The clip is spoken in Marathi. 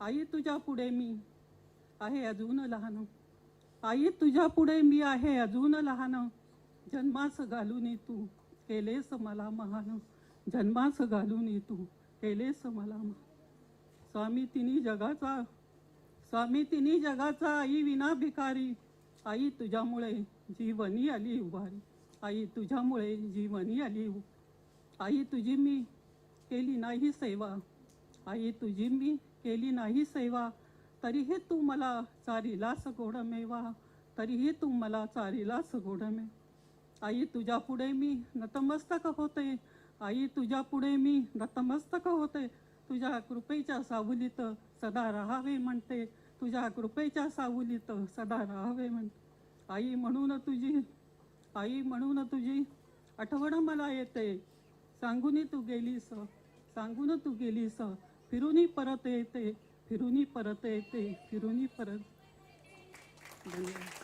आई तुझ्या पुढे मी आहे अजून लहान. आई तुझ्या पुढे मी आहे अजून लहान. जन्मास घालून तू केलेस मला महान. जन्मास घालून तू केलेस मला महान. स्वामी तिन्ही जगाचा स्वामी तिन्ही जगाचा आई विना भिकारी. आई तुझ्यामुळे जीवनी आली उभारी. आई तुझ्यामुळे जीवनी आली आई तुझी मी केली नाही सेवा. आई तुझी मी केली नाही सेवा. तरीही तू मला चारीलास सगोड मेवा. तरीही तू मला चारीलास सगोड मे. आई तुझ्या पुढे मी नतमस्तक होते. आई तुझ्या पुढे मी नतमस्तक होते. तुझ्या कृपेच्या सावलीत सदा राहावे म्हणते. तुझ्या कृपेच्या सावलीत सदा राहावे म्हणते. आई म्हणून तुझी आई म्हणून तुझी आठवण मला येते. सांगून तू गेलीस सांगून तू गेलीस. फिरूनी परत येते फिरूनी परत येते फिरूनी परत धन्यवाद.